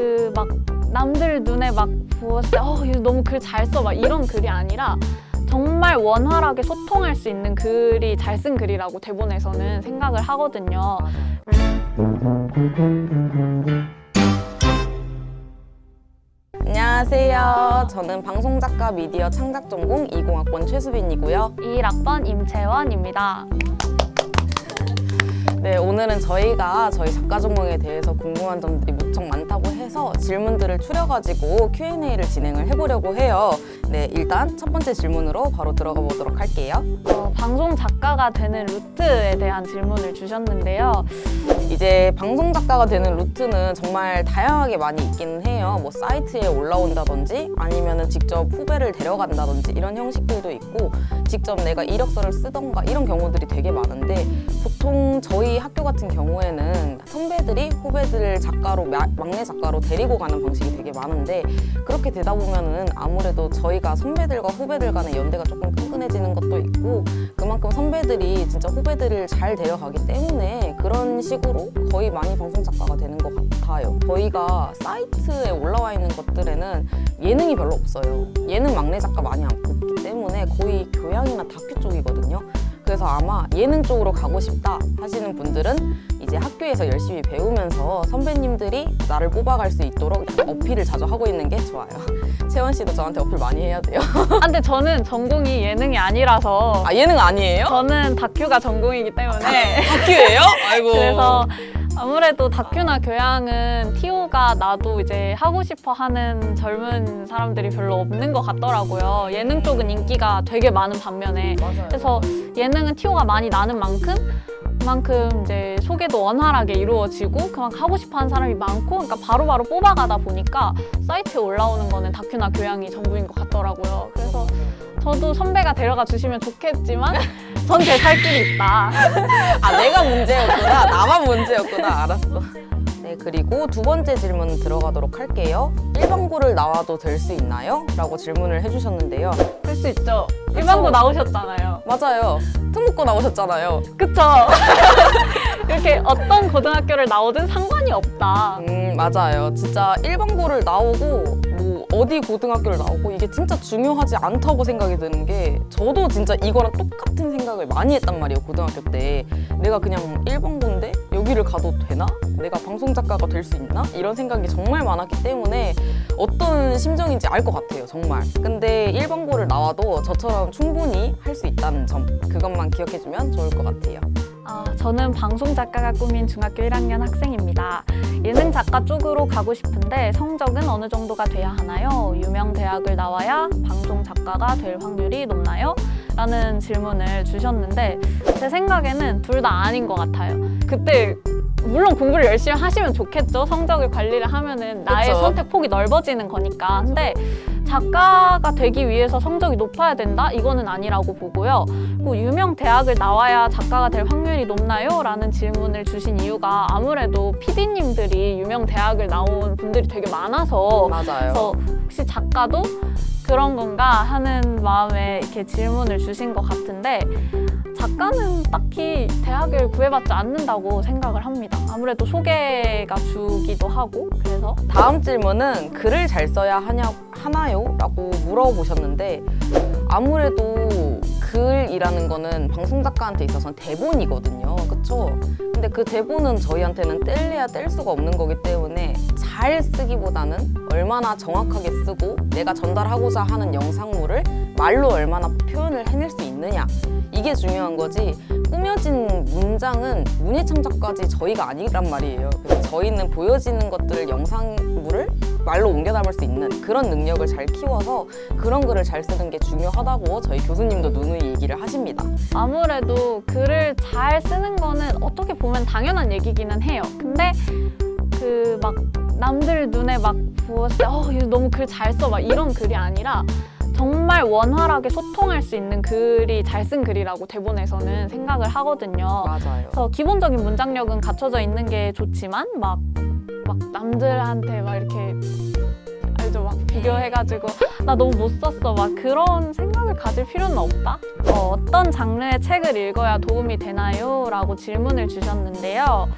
그 막 남들 눈에 막 보았을 때 어, 이거 너무 글 잘 써 막 이런 글이 아니라 정말 원활하게 소통할 수 있는 글이 잘 쓴 글이라고 대본에서는 생각을 하거든요. 안녕하세요. 저는 방송작가 미디어 창작 전공 20학번 최수빈이고요. 21학번 임채원입니다. 네, 오늘은 저희가 저희 작가 전공에 대해서 궁금한 점들이 무척 많다고 해서 질문들을 추려가지고 Q&A를 진행을 해보려고 해요. 네, 일단 첫 번째 질문으로 바로 들어가 보도록 할게요. 어, 방송 작가가 되는 루트에 대한 질문을 주셨는데요. 이제 방송 작가가 되는 루트는 정말 다양하게 많이 있기는 해요. 뭐 사이트에 올라온다든지 아니면은 직접 후배를 데려간다든지 이런 형식들도 있고 직접 내가 이력서를 쓰던가 이런 경우들이 되게 많은데 보통 저희 학교 같은 경우에는 선배들이 후배들을 작가로 마- 막내 작가로 데리고 가는 방식이 되게 많은데 그렇게 되다 보면은 아무래도 저희 가 선배들과 후배들 간의 연대가 조금 끈끈해지는 것도 있고 그만큼 선배들이 진짜 후배들을 잘 데려가기 때문에 그런 식으로 거의 많이 방송 작가가 되는 것 같아요. 저희가 사이트에 올라와 있는 것들에는 예능이 별로 없어요. 예능 막내 작가 많이 안 뽑기 때문에 거의 교양이나 다큐 쪽이거든요. 그래서 아마 예능 쪽으로 가고 싶다 하시는 분들은 이제 학교에서 열심히 배우면서 선배님들이 나를 뽑아갈 수 있도록 어필을 자주 하고 있는 게 좋아요. 채원 씨도 저한테 어필 많이 해야 돼요. 아, 근데 저는 전공이 예능이 아니라서 아 예능 아니에요? 저는 다큐가 전공이기 때문에 다큐예요? 아이고. 그래서 아무래도 다큐나 교양은 티오가 나도 이제 하고 싶어 하는 젊은 사람들이 별로 없는 것 같더라고요. 예능 쪽은 인기가 되게 많은 반면에 맞아요. 그래서 예능은 티오가 많이 나는 만큼 그만큼 이제 소개도 원활하게 이루어지고 그만큼 하고 싶어 하는 사람이 많고 그러니까 바로 바로 뽑아가다 보니까 사이트에 올라오는 거는 다큐나 교양이 전부인 것 같더라고요. 그래서 저도 선배가 데려가 주시면 좋겠지만 전 제 살 길이 있다. 아 내가 문제였구나 나만 문제였구나 알았어 네 그리고 두 번째 질문 들어가도록 할게요 일반고를 나와도 될 수 있나요? 라고 질문을 해주셨는데요 할 수 있죠. 일반고 나오셨잖아요. 맞아요 특목고 나오셨잖아요 그쵸? 이렇게 어떤 고등학교를 나오든 상관이 없다. 음 맞아요 진짜 일반고를 나오고 뭐 어디 고등학교를 나오고 이게 진짜 중요하지 않다고 생각이 드는 게 저도 진짜 이거랑 똑같은 생각을 많이 했단 말이에요 고등학교 때 내가 그냥 일반고인데 여기를 가도 되나? 내가 방송 작가가 될 수 있나? 이런 생각이 정말 많았기 때문에 어떤 심정인지 알 것 같아요 정말 근데 일반고를 나와도 저처럼 충분히 할 수 있다는 점 그것만 기억해주면 좋을 것 같아요 아, 저는 방송 작가가 꿈인 중학교 1학년 학생입니다. 예능 작가 쪽으로 가고 싶은데 성적은 어느 정도가 돼야 하나요? 유명 대학을 나와야 방송 작가가 될 확률이 높나요? 라는 질문을 주셨는데 제 생각에는 둘 다 아닌 것 같아요. 그때 물론 공부를 열심히 하시면 좋겠죠. 성적을 관리를 하면은 나의 그쵸. 선택 폭이 넓어지는 거니까. 근데 작가가 되기 위해서 성적이 높아야 된다? 이거는 아니라고 보고요. 그 유명 대학을 나와야 작가가 될 확률이 높나요? 라는 질문을 주신 이유가 아무래도 PD님들이 유명 대학을 나온 분들이 되게 많아서 맞아요 그래서 혹시 작가도 그런 건가 하는 마음에 이렇게 질문을 주신 것 같은데 작가는 딱히 대학을 구애받지 않는다고 생각을 합니다. 아무래도 소개가 주기도 하고 그래서 다음 질문은 글을 잘 써야 하냐, 하나요? 라고 물어보셨는데 아무래도 글이라는 거는 방송 작가한테 있어서는 대본이거든요. 그쵸? 근데 그 대본은 저희한테는 뗄래야 뗄 수가 없는 거기 때문에 잘 쓰기보다는 얼마나 정확하게 쓰고 내가 전달하고자 하는 영상물을 말로 얼마나 표현을 해낼 수 있느냐 이게 중요한 거지 꾸며진 문장은 문예 창작까지 저희가 아니란 말이에요. 그래서 저희는 보여지는 것들을 영상물을 말로 옮겨 담을 수 있는 그런 능력을 잘 키워서 그런 글을 잘 쓰는 게 중요하다고 저희 교수님도 누누이 얘기를 하십니다. 아무래도 글을 잘 쓰는 거는 어떻게 보면 당연한 얘기기는 해요. 근데 그막 남들 눈에 막 보았을 때 어, 너무 글 잘 써. 막 이런 글이 아니라 정말 원활하게 소통할 수 있는 글이 잘 쓴 글이라고 대본에서는 생각을 하거든요. 맞아요. 그래서 기본적인 문장력은 갖춰져 있는 게 좋지만 막, 막 남들한테 막 이렇게 알죠? 막 비교해가지고 나 너무 못 썼어 막 그런 생각을 가질 필요는 없다. 어, 어떤 장르의 책을 읽어야 도움이 되나요? 라고 질문을 주셨는데요.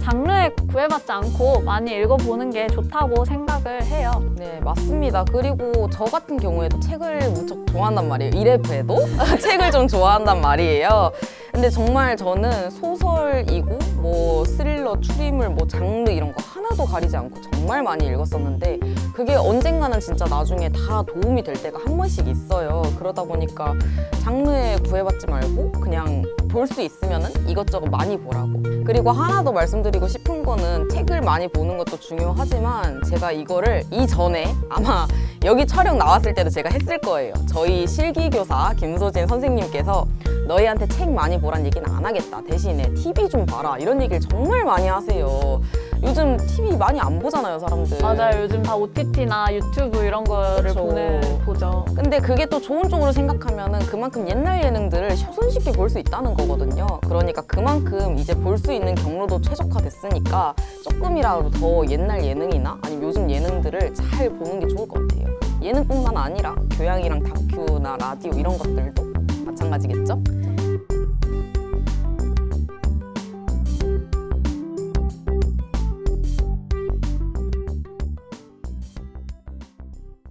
장르에 구애받지 않고 많이 읽어보는 게 좋다고 생각을 해요. 네, 맞습니다. 그리고 저 같은 경우에도 책을 무척 좋아한단 말이에요. 이래봬도 책을 좀 좋아한단 말이에요. 근데 정말 저는 소설이고 뭐 스릴러, 추리물, 뭐 장르 이런 거 하나도 가리지 않고 정말 많이 읽었었는데 그게 언젠가는 진짜 나중에 다 도움이 될 때가 한 번씩 있어요. 그러다 보니까 장르에 구애받지 말고 그냥 볼 수 있으면은 이것저것 많이 보라고. 그리고 하나 더 말씀드리고 싶은 거는 책을 많이 보는 것도 중요하지만 제가 이거를 이전에 아마 여기 촬영 나왔을 때도 제가 했을 거예요. 저희 실기교사 김소진 선생님께서 너희한테 책 많이 보란 얘기는 안 하겠다. 대신에 TV 좀 봐라. 이런 얘기를 정말 많이 하세요. 요즘 TV 많이 안 보잖아요, 사람들. 맞아요. 요즘 다 OTT나 유튜브 이런 거를 그쵸. 보는 보죠. 근데 그게 또 좋은 쪽으로 생각하면은 그만큼 옛날 예능들을 손쉽게 볼 수 있다는 거거든요. 그러니까 그만큼 이제 볼 수 있는 경로도 최적화됐으니까 조금이라도 더 옛날 예능이나 아니면 요즘 예능들을 잘 보는 게 좋을 것 같아요. 예능뿐만 아니라 교양이랑 다큐나 라디오 이런 것들도 마찬가지겠죠?